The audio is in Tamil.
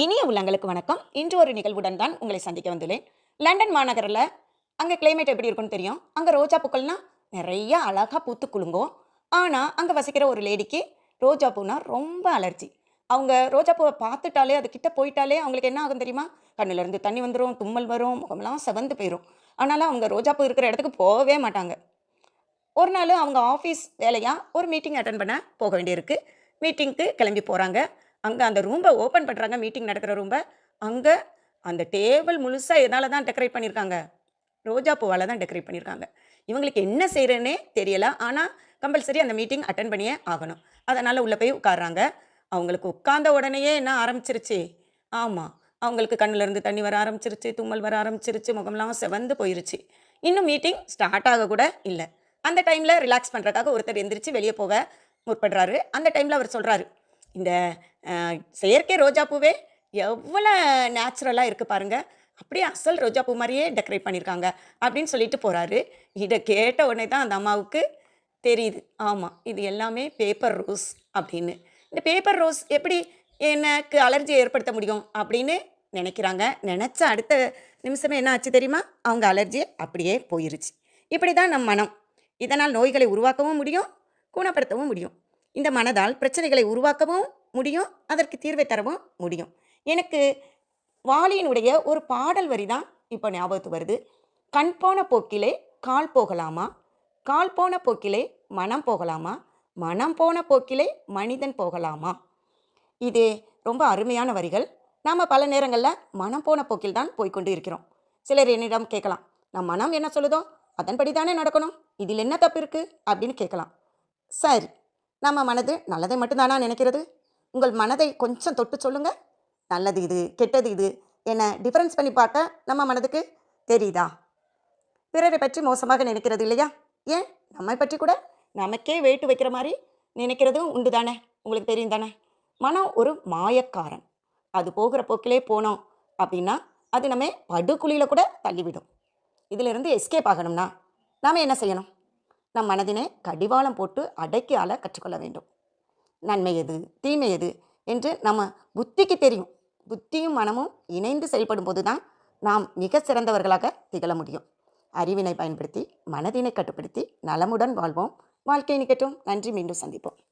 இனிய உள்ளங்களுக்கு வணக்கம். இன்று ஒரு நிகழ்வுடன் தான் உங்களை சந்திக்க வந்துள்ளேன். லண்டன் மாநகரில் அங்கே கிளைமேட் எப்படி இருக்கும்னு தெரியும்? அங்கே ரோஜா பூக்கள்னா நிறைய அழகாக பூத்து குலுங்கும். ஆனால் அங்கே வசிக்கிற ஒரு லேடிக்கு ரோஜா பூனா ரொம்ப அலர்ஜி அவங்க ரோஜா பூவை பார்த்துட்டாலே அது கிட்ட போயிட்டாலே அவங்களுக்கு என்ன ஆகும் தெரியுமா? கண்ணிலேருந்து தண்ணி வந்துடும் தும்மல் வரும் முகமெல்லாம் செவந்து போயிடும் ஆனாலும் அவங்க ரோஜா பூ இருக்கிற இடத்துக்கு போகவே மாட்டாங்க. ஒரு நாள் அவங்க ஆஃபீஸ் வேலையாக ஒரு மீட்டிங் அட்டன் பண்ண போக வேண்டியிருக்கு. மீட்டிங்க்கு கிளம்பி போகிறாங்க அங்கே அந்த ரூம்பை ஓப்பன் பண்ணுறாங்க மீட்டிங் நடக்கிற ரூம்பை. அங்கே அந்த டேபிள் முழுசாக எதால் தான் டெக்கரேட் பண்ணியிருக்காங்க ரோஜா பூவால் தான் டெக்கரேட் பண்ணியிருக்காங்க இவங்களுக்கு என்ன செய்கிறேன்னே தெரியல. ஆனால் கம்பல்சரி அந்த மீட்டிங் அட்டன் பண்ணியே ஆகணும். அதனால் உள்ளே போய் உட்காடுறாங்க அவங்களுக்கு உட்கார்ந்த உடனேயே என்ன ஆரம்பிச்சிருச்சு? ஆமாம் அவங்களுக்கு கண்ணிலேருந்து தண்ணி வர ஆரம்பிச்சிருச்சு தும்மல் வர ஆரம்பிச்சிருச்சு முகம்லாம் செவந்து போயிருச்சு. இன்னும் மீட்டிங் ஸ்டார்ட் ஆக கூட இல்லை. அந்த டைமில் ரிலாக்ஸ் பண்ணுறதுக்காக ஒருத்தர் எந்திரிச்சு வெளியே போக முற்படுறாரு. அந்த டைமில் அவர் சொல்கிறாரு இந்த செயற்கை ரோஜாப்பூவே எவ்வளோ நேச்சுரலாக இருக்குது பாருங்கள் அப்படியே அசல் ரோஜாப்பூ மாதிரியே டெக்கரேட் பண்ணியிருக்காங்க அப்படின்னு சொல்லிட்டு போகிறாரு இதை கேட்ட உடனே தான் அந்த அம்மாவுக்கு தெரியுது. ஆமாம் இது எல்லாமே பேப்பர் ரோஸ் அப்படின்னு. இந்த பேப்பர் ரோஸ் எப்படி எனக்கு அலர்ஜி ஏற்படுத்த முடியும் அப்படின்னு நினைக்கிறாங்க. நினச்ச அடுத்த நிமிஷமே என்ன ஆச்சு தெரியுமா? அவங்க அலர்ஜி அப்படியே போயிருச்சு. இப்படி தான் நம் மனம். இதனால் நோய்களை உருவாக்கவும் முடியும் குணப்படுத்தவும் முடியும். இந்த மனதால் பிரச்சனைகளை உருவாக்கவும் முடியும் அதற்கு தீர்வை தரவும் முடியும். எனக்கு வாலியினுடைய ஒரு பாடல் வரி தான் இப்போ ஞாபகத்து வருது. கண் போன போக்கிலே கால் போகலாமா? கால் போன போக்கிலே மனம் போகலாமா? மனம் போன போக்கிலே மனிதன் போகலாமா? இது ரொம்ப அருமையான வரிகள். நாம் பல நேரங்களில் மனம் போன போக்கில் தான் போய்க்கொண்டு இருக்கிறோம். சிலர் என்னிடம் கேட்கலாம் நம் மனம் என்ன சொல்லுதோ அதன்படி தானே நடக்கணும்? இதில் என்ன தப்பு இருக்குது அப்படின்னு கேட்கலாம். சரி. நம்ம மனது நல்லதை மட்டும்தானா நினைக்கிறது? உங்கள் மனதை கொஞ்சம் தொட்டு சொல்லுங்க. நல்லது இது கெட்டது இது என டிஃபரன்ஸ் பண்ணி பார்க்க நம்ம மனதுக்கு தெரியுதா? பிறரை பற்றி மோசமாக நினைக்கிறது இல்லையா? ஏன்? நம்மை பற்றி கூட நமக்கே வேட்டு வைக்கிற மாதிரி நினைக்கிறதும் உண்டு தானே உங்களுக்கு தெரியும் தானே மனம் ஒரு மாயக்காரன். அது போகிற போக்கிலே போனோம் அப்படின்னா அது நம்ம படுகுழியில் கூட தள்ளிவிடும். இதிலிருந்து எஸ்கேப் ஆகணும்னா நாம் என்ன செய்யணும்? நம் மனதினை கடிவாளம் போட்டு அடக்கி ஆள கற்றுக்கொள்ள வேண்டும். நன்மை எது? தீமை எது? என்று நம்ம புத்திக்கு தெரியும். புத்தியும் மனமும் இணைந்து செயல்படும் போது தான் நாம் மிக சிறந்தவர்களாக திகழ முடியும். அறிவினை பயன்படுத்தி மனதினை கட்டுப்படுத்தி நலமுடன் வாழ்வோம். வாழ்க்கை நிகட்டும் நன்றி. மீண்டும் சந்திப்போம்.